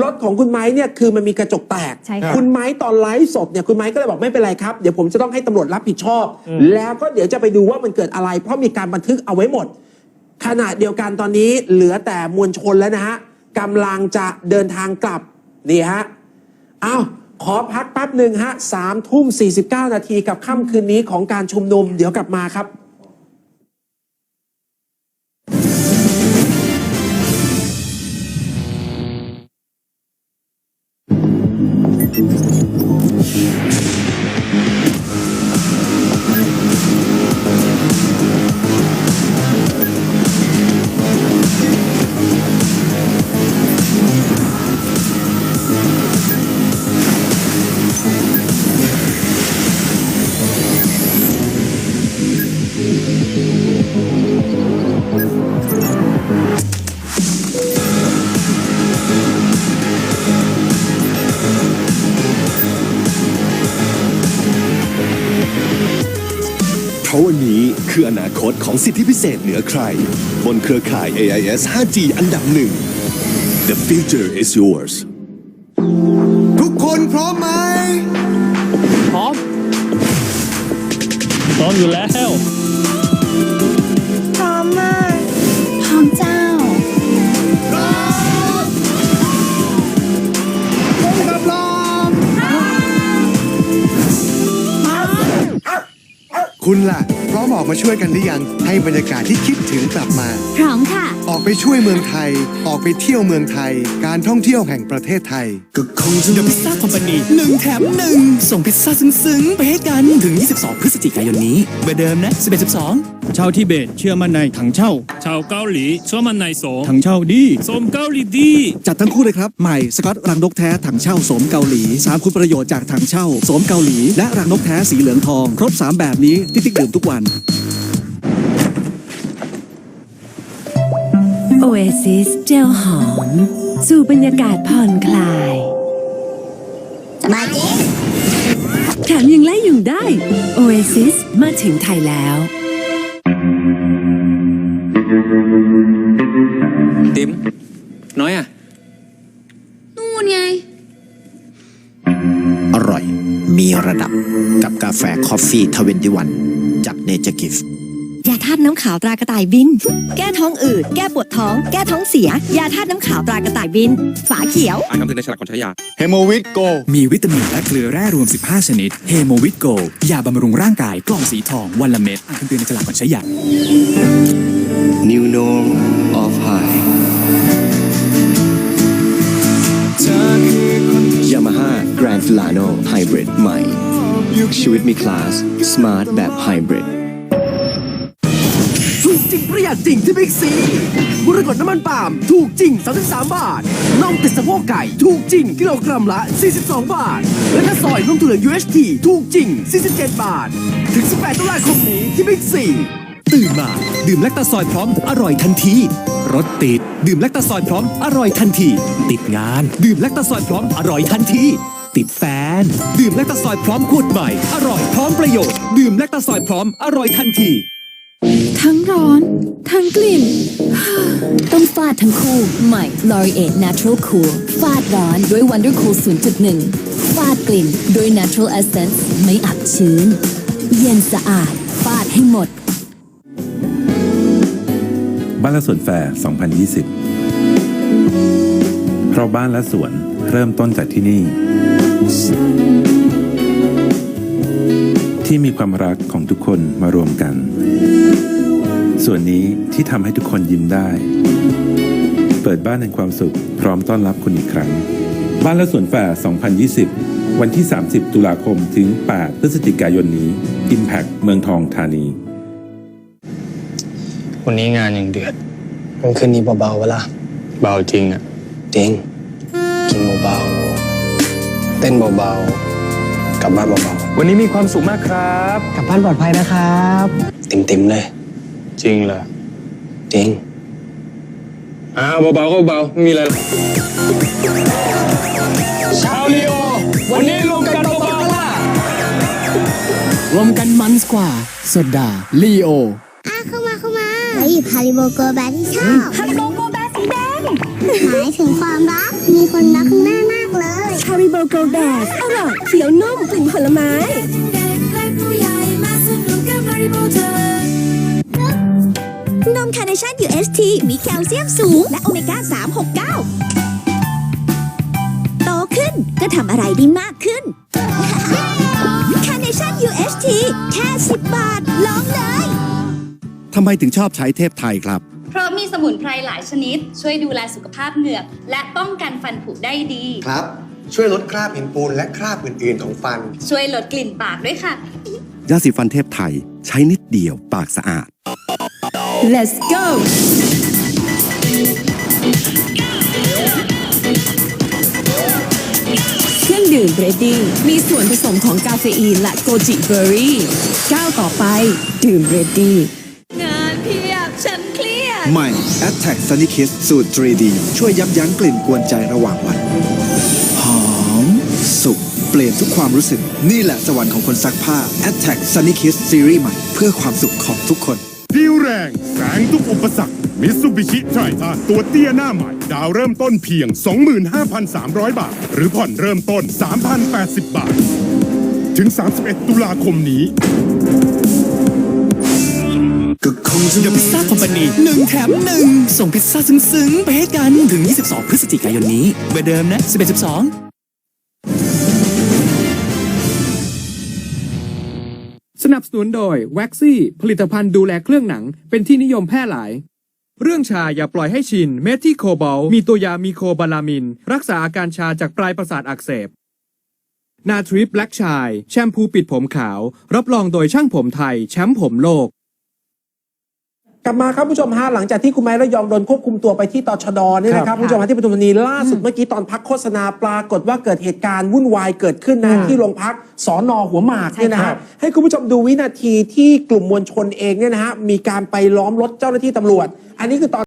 รถของคุณไม้เนี่ยคือมันมีกระจกแตก ใช่ค่ะคุณไม้ตอนไลฟ์สดเนี่ยคุณไม้ก็เลยบอกไม่เป็นไรครับ เดี๋ยวผมจะต้องให้ตำรวจรับผิดชอบ แล้วก็เดี๋ยวจะไปดูว่ามันเกิดอะไร เพราะมีการบันทึกเอาไว้หมด ขณะเดียวกันตอนนี้เหลือแต่มวลชนแล้วนะฮะกำลังจะเดินทางกลับ นี่ฮะ อ้าวขอพักแป๊บหนึ่งฮะสามทุ่มสี่สิบเก้านาทีกับค่ำคืนนี้ของการชุมนุม เดี๋ยวกลับมาครับ ราะวันนี้คืออนาคตของสิทธิพิเศษเหนือใคร บนเครือข่าย AIS 5G อันดับหนึ่ง The future is yours ทุกคนพร้อมไหม พร้อม พร้อมอยู่แล้ว คุณล่ะ พร้อมออกมาช่วยกันหรือยังให้บรรยากาศที่คิดถึงกลับมา พร้อมค่ะ ออกไปช่วยเมืองไทย ออกไปเที่ยวเมืองไทย การท่องเที่ยวแห่งประเทศไทย ก็คงจะเดอะพิซซ่าคอมพานีหนึ่งแถมหนึ่งส่งพิซซ่าซึ้งๆ ไปให้กันถึง 22 พฤศจิกายนนี้เบอร์เดิมนะ 11 12 ชาวทิเบตเชื่อมั่นในถังเช่า ชาวเกาหลีเชื่อมันในสมถังเช่าดีสมเกาหลีดี จัดทั้งคู่เลยครับ ใหม่สกอตรังนกแท้ถังเช่าสมเกาหลี3คุณประโยชน์จากถังเช่าสมเกาหลี และรังนกแท้สีเหลืองทอง ครบ3แบบนี้ที่ติ๊กดื่มทุกวัน Oasis เจลหอม สู่บรรยากาศผ่อนคลายมาจิแถมยังไล่ยุงได้ Oasis มาถึงไทยแล้วติ๋มน้อยอะ นู่นไง อร่อย มีระดับกับกาแฟคอฟฟี่ทเวนตี้วัน จากเนเจอร์กิฟยาธาตุน้ำขาวตรากระต่ายบิน แก้ท้องอืด แก้ปวดท้อง แก้ท้องเสีย ยาธาตุน้ำขาวตรากระต่ายบิน ฝาเขียว อ่านคำเตือนในฉลากก่อนใช้ยา เฮโมวิตโก มีวิตามินและเกลือแร่รวม 15 ชนิด เฮโมวิตโก ยาบำรุงร่างกาย กล่องสีทอง วันละเม็ด อ่านคำเตือนในฉลากก่อนใช้ยา New Norm of High Yamaha Grand Filano Hybrid ใหม่ ชีวิตมีคลาส Smart แบบ Hybrid ถูกจริงประหยัดจริงที่บิ๊กซีบุรกฎน้ำมันปาล์มถูกจริง 33 บาทน่องติดสะโพกไก่ ถูกจริงกิโลกรัมละ 42 บาท และถ้าซอยนุ่มถั่วเหลือง UHT ถูกจริง 47 บาท ถึง 18 ตุลาคมนี้ที่บิ๊กซีตื่นมา ดื่มแลคตาซอยพร้อมอร่อยทันทีรถติด ดื่มแลคตาซอยพร้อมอร่อยทันที ติดงาน ดื่มแลคตาซอยพร้อมอร่อยทันที ติดแฟน ดื่มแลคตาซอยพร้อมขวดใหม่ อร่อยพร้อมประโยชน์ ดื่มแลคตาซอยพร้อมอร่อยทันที ทั้งร้อน ทั้งกลิ่น ต้องฟาดทั้งคู่ ใหม่ l o r i e Natural Cool ฟาดร้อนด้วย Wonder Cool 0.1 ฟาดกลิ่นด้วย Natural Essence ไม่อับชื้น เย็นสะอาด ฟาดให้หมด บ้านและสวนแฟร์ 2020 เพราะบ้านและสวนเริ่มต้นจากที่นี่ ที่มีความรักของทุกคนมารวมกัน ส่วนนี้ที่ทำให้ทุกคนยิ้มได้ เปิดบ้านแห่งความสุข พร้อมต้อนรับคุณอีกครั้ง บ้านและสวนแฟร์2020 วันที่ 30 ตุลาคมถึง 8 พฤศจิกายนนี้ Impact เมืองทองธานี วันนี้งานยังเดือดมันคืนนี้เบาๆเวลาเบาจริงอะจริงกินเบาๆ เต้นเบาๆ กลับบ้านเบาวันนี้มีความสุขมากครับๆกลับบ้านปลอดภัยนะครับติ่มๆ เลย จริงเหรอจริง อ้าวเบาๆก็เบาไม่มีอะไรหรอกชาวลีโอ วันนี้รวมกันเบาๆล่ะ รวมกันมันกว่าสดาลีโอ อะเข้ามาเข้ามาแล้วหยิบฮาริโบโกแบที่ชอบฮาริโบโกแบสีแดง หมายถึงความรัก มีคนรักคุณแม่มากเลยฮาริ โบโกลแดกอร่อยเขียวนุ่มกลิ่นผลไม้นมคาร์เนชั่น UHT มีแคลเซียมสูง และโอเมก้า 369 โตขึ้นก็ทำอะไรได้มากขึ้นคาร์เนชั่น UHT แค่ 10 บาท ลองเลยทำไมถึงชอบใช้เทพไทยครับ เพราะมีสมุนไพรหลายชนิด ช่วยดูแลสุขภาพเหงือก และป้องกันฟันผุได้ดีครับ ช่วยลดคราบหินปูนและคราบอื่นๆของฟัน ช่วยลดกลิ่นปากด้วยค่ะ ยาสีฟันเทพไทยใช้นิดเดียวปากสะอาด Let's go เครื่องดื่มเรดดี้มีส่วนผสมของกาเฟอีนและโกจิเบอร์รี่ก้าวต่อไป ดื่มเรดดี้งานเพียบฉันเครียด ใหม่ a t t a c Sunny Kiss สูตร 3D ช่วยยับยั้งกลิ่นกวนใจระหว่างวันหอมสุข เปลี่ยนทุกความรู้สึก นี่แหละสวรรค์ของคนซักผ้า a t t a c Sunny Kiss ซีรีส์ใหม่ เพื่อความสุขของทุกคนดิวแรงแสงทุกอุปสรรคมิตซูบิชิไทรทานตัวเตี้ยหน้าใหม่ ดาวเริ่มต้นเพียง 25,300 บาท หรือผ่อนเริ่มต้น 3,080 บาท ถึง 31 ตุลาคมนี้ก็คงจะเดอะพิซซ่าคอมพานีหนึ่งแถมหนึ่งส่งพิซซ่าซึ้งๆ ไปให้กัน ถึง 22 พฤศจิกายนนี้เบอร์เดิมนะ 11 12 สนับสนุนโดยแว็กซี่ผลิตภัณฑ์ดูแลเครื่องหนัง เป็นที่นิยมแพร่หลาย เรื่องชาอย่าปล่อยให้ชิน เมทิโคบอลมีตัวยามีโคบาลามิน รักษาอาการชาจากปลายประสาทอักเสบ นาทริปแบล็กชาย แชมพูปิดผมขาว รับรองโดยช่างผมไทย แชมป์ผมโลก กลับมาครับผู้ชมฮะหลังจากที่คุณไม้ระยองโดนควบคุมตัวไปที่ตชดเนี่ยนะครับผู้ชมฮะที่ปทุมธานีล่าสุดเมื่อกี้ตอนพักโฆษณาปรากฏว่าเกิดเหตุการณ์วุ่นวายเกิดขึ้นนะที่โรงพักสอนอหัวหมากเนี่ยนะฮะให้คุณผู้ชมดูวินาทีที่กลุ่มมวลชนเองเนี่ยนะฮะมีการไปล้อมรถเจ้าหน้าที่ตำรวจ อันนี้คือตอน